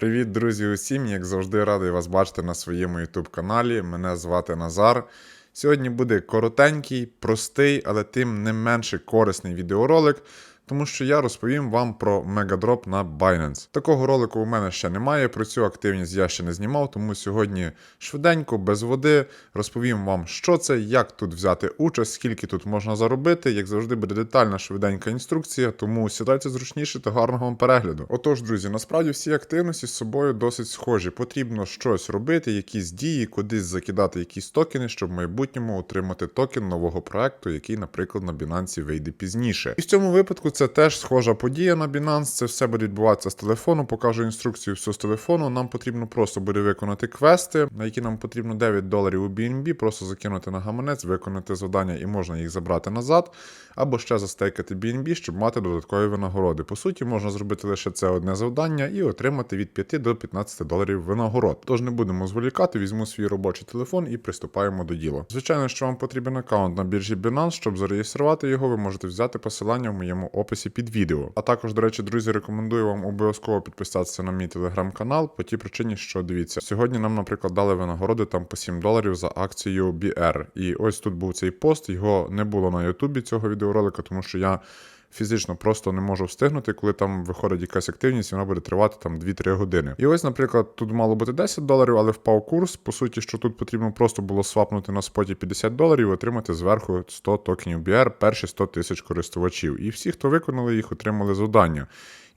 Привіт, друзі, усім! Як завжди, радий вас бачити на своєму YouTube каналі. Мене звати Назар. Сьогодні буде коротенький, простий, але тим не менше корисний відеоролик, тому що я розповім вам про мегадроп на Binance. Такого ролику у мене ще немає. Про цю активність я ще не знімав, тому сьогодні швиденько, без води, розповім вам, що це, як тут взяти участь, скільки тут можна заробити. Як завжди, буде детальна швиденька інструкція, тому сідайте зручніше та гарного вам перегляду. Отож, друзі, насправді всі активності з собою досить схожі. Потрібно щось робити, якісь дії, кудись закидати якісь токени, щоб в майбутньому отримати токен нового проекту, який, наприклад, на Binance вийде пізніше. І в цьому випадку це теж схожа подія на Binance. Це все буде відбуватися з телефону. Покажу інструкцію все з телефону. Нам потрібно просто буде виконати квести, на які нам потрібно 9 доларів у BNB, просто закинути на гаманець, виконати завдання і можна їх забрати назад, або ще застейкати BNB, щоб мати додаткові винагороди. По суті, можна зробити лише це одне завдання і отримати від 5 до 15 доларів винагород. Тож не будемо зволікати, візьму свій робочий телефон і приступаємо до діла. Звичайно, що вам потрібен аккаунт на біржі Binance, щоб зареєструвати його, ви можете взяти посилання в моєму описі під відео. А також, до речі, друзі, рекомендую вам обов'язково підписатися на мій телеграм-канал по тій причині, що дивіться, сьогодні нам, наприклад, дали винагороди там по 7 доларів за акцію BR. І ось тут був цей пост, його не було на Ютубі цього відеоролика, тому що я. Фізично просто не можу встигнути, коли там виходить якась активність, вона буде тривати там 2-3 години. І ось, наприклад, тут мало бути 10 доларів, але впав курс. По суті, що тут потрібно просто було свапнути на споті 50 доларів і отримати зверху 100 токенів BR, перші 100 тисяч користувачів. І всі, хто виконали їх, отримали завдання.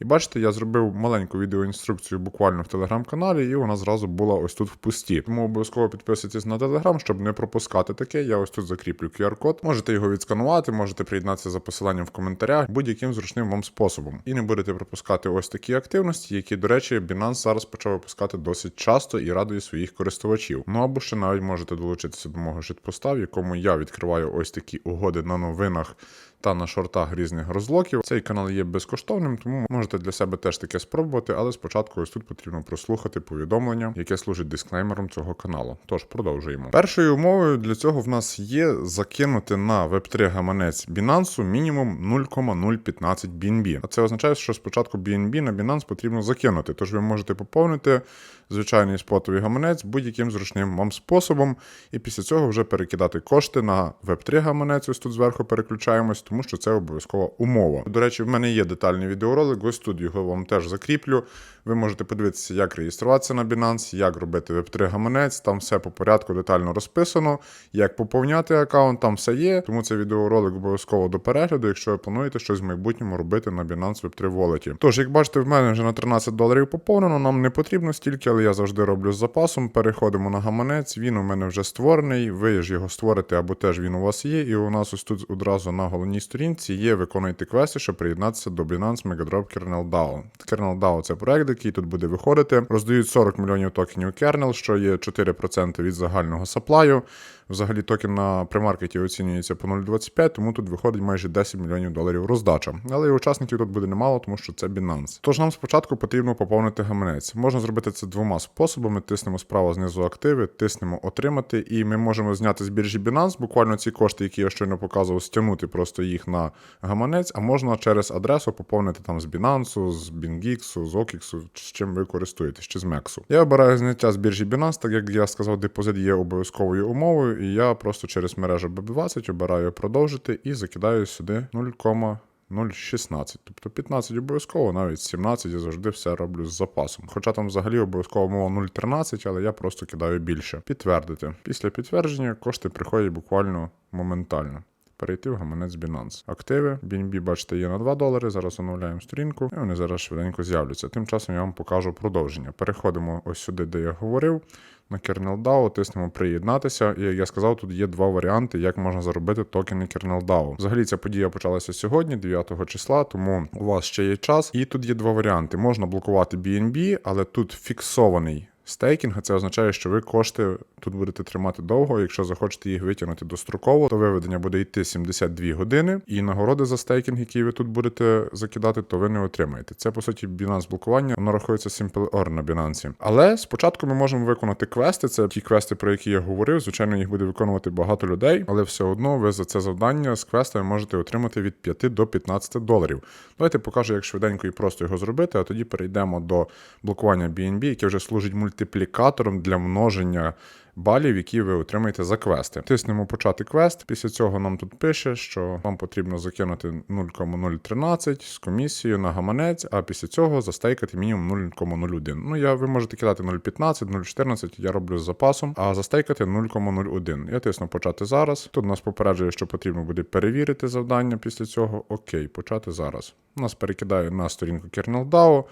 І бачите, я зробив маленьку відеоінструкцію буквально в телеграм-каналі, і вона зразу була ось тут в пусті. Тому обов'язково підписуйтесь на телеграм, щоб не пропускати таке. Я ось тут закріплю QR-код. Можете його відсканувати, можете приєднатися за посиланням в коментарях будь-яким зручним вам способом. І не будете пропускати ось такі активності, які, до речі, Binance зараз почав випускати досить часто і радує своїх користувачів. Ну або ще навіть можете долучитися до мого шитпоста, в якому я відкриваю ось такі угоди на новинах та на шортах різних розлоків. Цей канал є безкоштовним, тому можете для себе теж таке спробувати, але спочатку ось тут потрібно прослухати повідомлення, яке служить дисклеймером цього каналу. Тож продовжуємо. Першою умовою для цього в нас є закинути на Web3 гаманець Binance мінімум 0,015 BNB. А це означає, що спочатку BNB на Binance потрібно закинути. Тож ви можете поповнити звичайний спотовий гаманець будь-яким зручним вам способом, і після цього вже перекидати кошти на Web3 гаманець. Ось тут зверху переключаємось, тому що це обов'язкова умова. До речі, в мене є детальний відеоролик, ось тут його вам теж закріплю. Ви можете подивитися, як реєструватися на Binance, як робити Web3 гаманець, там все по порядку детально розписано, як поповняти аккаунт, там все є. Тому цей відеоролик обов'язково до перегляду, якщо ви плануєте щось в майбутньому робити на Binance Web3 Wallet. Тож, як бачите, в мене вже на 13 доларів поповнено, нам не потрібно стільки, але я завжди роблю з запасом. Переходимо на гаманець, він у мене вже створений. Ви ж його створите або теж він у вас є. І у нас ось тут одразу на головній сторінці є виконуйте квести, щоб приєднатися до Binance Megadrop Kernel DAO. Kernel DAO – це проект, який тут буде виходити. Роздають 40 мільйонів токенів Kernel, що є 4% від загального саплаю. Взагалі токен на примаркеті оцінюється по 0,25, тому тут виходить майже 10 мільйонів доларів роздача. Але і учасників тут буде немало, тому що це Binance. Тож нам спочатку потрібно поповнити гаманець. Можна зробити це двома способами: тиснемо справа знизу активи, тиснемо отримати, і ми можемо зняти з біржі Binance буквально ці кошти, які я щойно показував, стягнути просто їх на гаманець, а можна через адресу поповнити там з Binance, з BingX, з OKX, з чим ви користуєтесь, чи з MEX. Я обираю зняття з біржі Binance, так як я сказав, депозит є обов'язковою умовою і я просто через мережу BB20 обираю продовжити і закидаю сюди 0,016. Тобто 15 обов'язково, навіть 17 я завжди все роблю з запасом. Хоча там взагалі обов'язково мова 0,13, але я просто кидаю більше. Підтвердити. Після підтвердження кошти приходять буквально моментально. Перейти в гаманець Binance. Активи BNB, бачите, є на 2 долари. Зараз оновляємо сторінку, і вони зараз швиденько з'являться. Тим часом я вам покажу продовження. Переходимо ось сюди, де я говорив. На Kernel DAO тиснемо приєднатися. І як я сказав, тут є два варіанти, як можна заробити токени Kernel DAO. Взагалі ця подія почалася сьогодні, 9 числа, тому у вас ще є час. І тут є два варіанти. Можна блокувати BNB, але тут фіксований стейкінг, а це означає, що ви кошти тут будете тримати довго. Якщо захочете їх витягнути достроково, то виведення буде йти 72 години, і нагороди за стейкінг, які ви тут будете закидати, то ви не отримаєте. Це по суті Binance блокування, воно рахується Simple Or на Binance. Але спочатку ми можемо виконати квести. Це ті квести, про які я говорив. Звичайно, їх буде виконувати багато людей, але все одно ви за це завдання з квестами можете отримати від 5 до 15 доларів. Давайте покажу, як швиденько і просто його зробити, а тоді перейдемо до блокування BNB, яке вже служить мультиплікатором для множення балів, які ви отримаєте за квести. Тиснемо почати квест. Після цього нам тут пише, що вам потрібно закинути 0,013 з комісією на гаманець, а після цього застейкати мінімум 0,01. Ну я ви можете кидати 0,15, 0,14, я роблю з запасом, а застейкати 0,01. Я тисну почати зараз. Тут нас попереджує, що потрібно буде перевірити завдання після цього. Окей, почати зараз. Нас перекидає на сторінку Kernel DAO.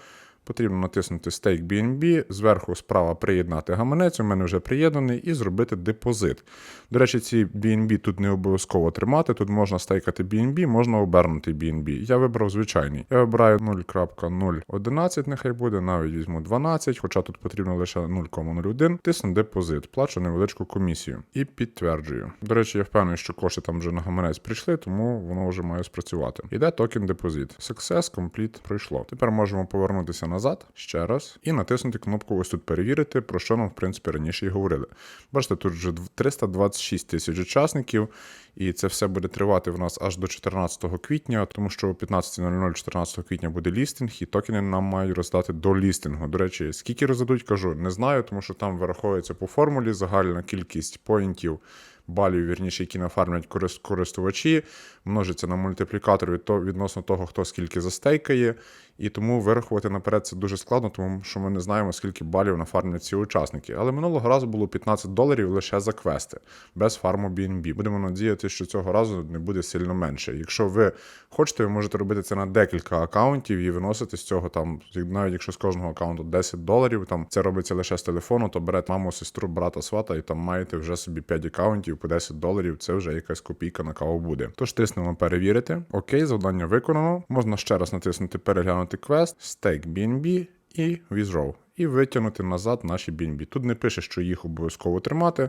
Потрібно натиснути Stake BNB, зверху справа приєднати гаманець, у мене вже приєднаний, і зробити депозит. До речі, ці BNB тут не обов'язково тримати, тут можна стейкати BNB, можна обернути BNB. Я вибрав звичайний. Я вибираю 0.011, нехай буде, навіть візьму 12, хоча тут потрібно лише 0,01. Тисну депозит, плачу невеличку комісію і підтверджую. До речі, я впевнений, що кошти там вже на гаманець прийшли, тому воно вже має спрацювати. Іде токен депозит. Success complete пройшло. Тепер можемо повернутися назад ще раз і натиснути кнопку ось тут перевірити, про що нам, в принципі, раніше і говорили. Бачите, тут вже 326 тисяч учасників, і це все буде тривати в нас аж до 14 квітня, тому що о 15.00 14 квітня буде лістинг, і токени нам мають роздати до лістингу. До речі, скільки роздадуть, кажу, не знаю, тому що там вираховується по формулі загальна кількість поінтів. Балів, вірніше, які нафармлять користувачі, множиться на мультиплікатор від то, відносно того, хто скільки застейкає. І тому вирахувати наперед це дуже складно, тому що ми не знаємо, скільки балів нафармлять ці учасники. Але минулого разу було 15 доларів лише за квести, без фарму BNB. Будемо надіятися, що цього разу не буде сильно менше. Якщо ви хочете, ви можете робити це на декілька акаунтів і виносити з цього там, навіть якщо з кожного акаунту 10 доларів, там це робиться лише з телефону, то берете маму, сестру, брата, свата, і там маєте вже собі 5 акаунтів по 10 доларів. Це вже якась копійка на каву буде. Тож тиснемо перевірити. Окей, завдання виконано. Можна ще раз натиснути переглянути квест, Stake BNB і Withdraw. І витягнути назад наші BNB. Тут не пише, що їх обов'язково тримати.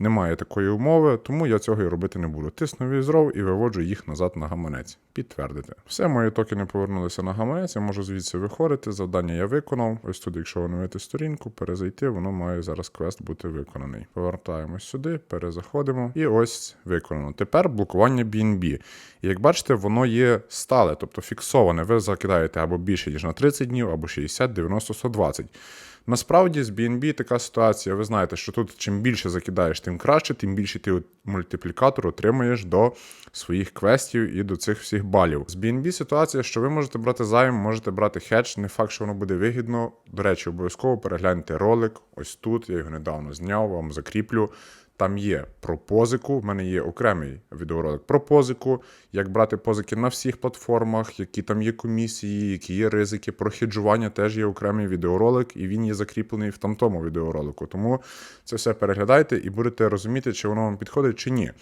Немає такої умови, тому я цього і робити не буду. Тисну Withdraw і виводжу їх назад на гаманець. Підтвердити. Все, мої токени повернулися на гаманець, я можу звідси виходити. Завдання я виконав. Ось тут, якщо оновити сторінку, перезайти, воно має зараз квест бути виконаний. Повертаємось сюди, перезаходимо. І ось виконано. Тепер блокування BNB. І як бачите, воно є стале, тобто фіксоване. Ви закидаєте або більше, ніж на 30 днів, або 60, 90, 120. Насправді з BNB така ситуація. Ви знаєте, що тут чим більше закидаєш, тим краще, тим більше ти мультиплікатор отримуєш до своїх квестів і до цих всіх балів. З BNB ситуація, що ви можете брати займ, можете брати хедж. Не факт, що воно буде вигідно. До речі, обов'язково перегляньте ролик. Ось тут. Я його недавно зняв, вам закріплю. Там є про позику. В мене є окремий відеоролик про позику, як брати позики на всіх платформах, які там є комісії, які є ризики. Про хеджування теж є окремий відеоролик, і він є закріплений в тамтому відеоролику. Тому це все переглядайте і будете розуміти, чи воно вам підходить, чи ні.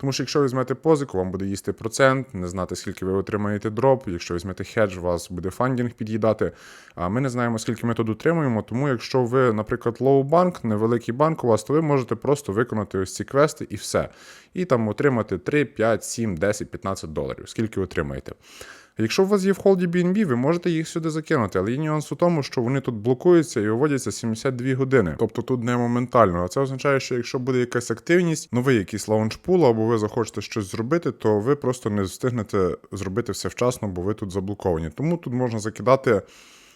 Тому що якщо візьмете позику, вам буде їсти процент, не знати, скільки ви отримаєте дроп. Якщо візьмете хедж, вас буде фандінг під'їдати. А ми не знаємо, скільки ми тут утримуємо. Тому, якщо ви, наприклад, лоу-банк, невеликий банк у вас, то ви можете просто виконати ось ці квести і все. І там отримати 3, 5, 7, 10, 15 доларів. Скільки отримаєте. Якщо у вас є в холді BNB, ви можете їх сюди закинути, але є нюанс у тому, що вони тут блокуються і виводяться 72 години. Тобто тут не моментально. А це означає, що якщо буде якась активність, новий якийсь лаунчпул, або ви захочете щось зробити, то ви просто не встигнете зробити все вчасно, бо ви тут заблоковані. Тому тут можна закидати.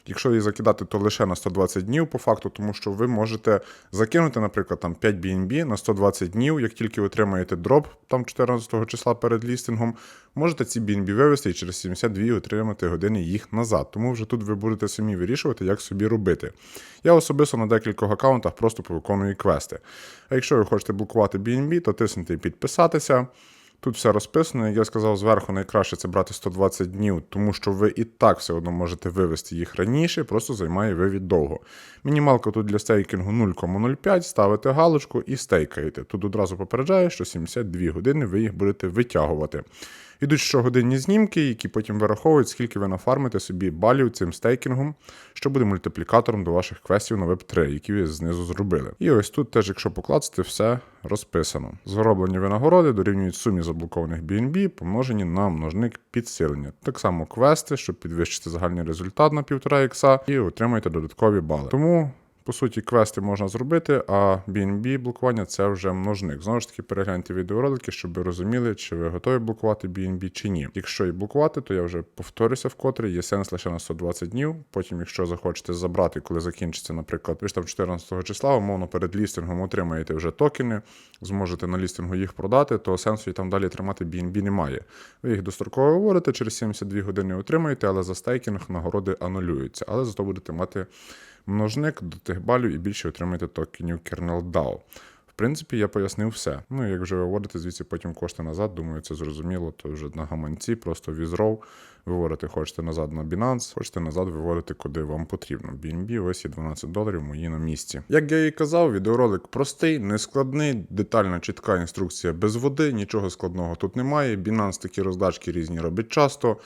Якщо її закидати, то лише на 120 днів по факту, тому що ви можете закинути, наприклад, там 5 BNB на 120 днів, як тільки отримаєте дроп там 14 числа перед лістингом, можете ці BNB вивести і через 72 отримати години їх назад. Тому вже тут ви будете самі вирішувати, як собі робити. Я особисто на декількох аккаунтах просто повиконую квести. А якщо ви хочете блокувати BNB, то тиснете підписатися. Тут все розписано, як я сказав, зверху найкраще це брати 120 днів, тому що ви і так все одно можете вивести їх раніше, просто займає вивід довго. Мінімалка тут для стейкінгу 0,05, ставите галочку і стейкаєте. Тут одразу попереджає, що 72 години ви їх будете витягувати. Йдуть щогодинні знімки, які потім вираховують, скільки ви нафармите собі балів цим стейкінгом, що буде мультиплікатором до ваших квестів на Web3, які ви знизу зробили. І ось тут теж, якщо покласти, все розписано. Зароблені винагороди дорівнюють сумі заблокованих BNB, помножені на множник підсилення. Так само квести, щоб підвищити загальний результат на 1,5 ікса, і отримаєте додаткові бали. Тому. По суті, квести можна зробити, а BNB блокування це вже множник. Знову ж таки, перегляньте відеоролики, щоб ви розуміли, чи ви готові блокувати BNB чи ні. Якщо і блокувати, то я вже повторюся вкотре, є сенс лише на 120 днів. Потім, якщо захочете забрати, коли закінчиться, наприклад, ви ж там 14 числа, умовно перед лістингом отримаєте вже токени, зможете на лістингу їх продати, то сенсу і там далі тримати BNB немає. Ви їх достроково виводите, через 72 години отримаєте, але за стейкінг нагороди анулюються. Але зато будете мати множник до тих балів і більше отримаєте токенів Kernel DAO. В принципі, я пояснив все. Ну, як вже виводите звідси потім кошти назад, думаю, це зрозуміло, то вже на гаманці, просто візров, виводите хочете назад на Binance, хочете назад виводити куди вам потрібно. BNB ось є 12 доларів мої на місці. Як я і казав, відеоролик простий, нескладний, детальна, чітка інструкція без води, нічого складного тут немає. Binance такі роздачки різні робить часто.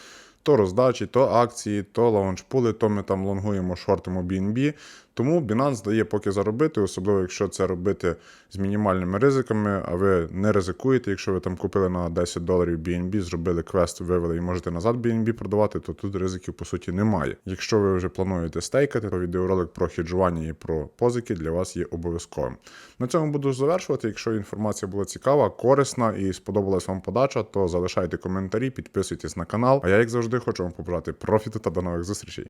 То роздачі, то акції, то лаунчпули, то ми там лонгуємо, шортимо BNB. Тому Binance дає поки заробити, особливо якщо це робити з мінімальними ризиками, а ви не ризикуєте. Якщо ви там купили на 10 доларів BNB, зробили квест, вивели і можете назад BNB продавати, то тут ризиків по суті немає. Якщо ви вже плануєте стейкати, то відеоролик про хеджування і про позики для вас є обов'язковим. На цьому буду завершувати. Якщо інформація була цікава, корисна і сподобалась вам подача, то залишайте коментарі, підписуйтесь на канал. А я, як завжди, хочу вам побажати профіту та до нових зустрічей.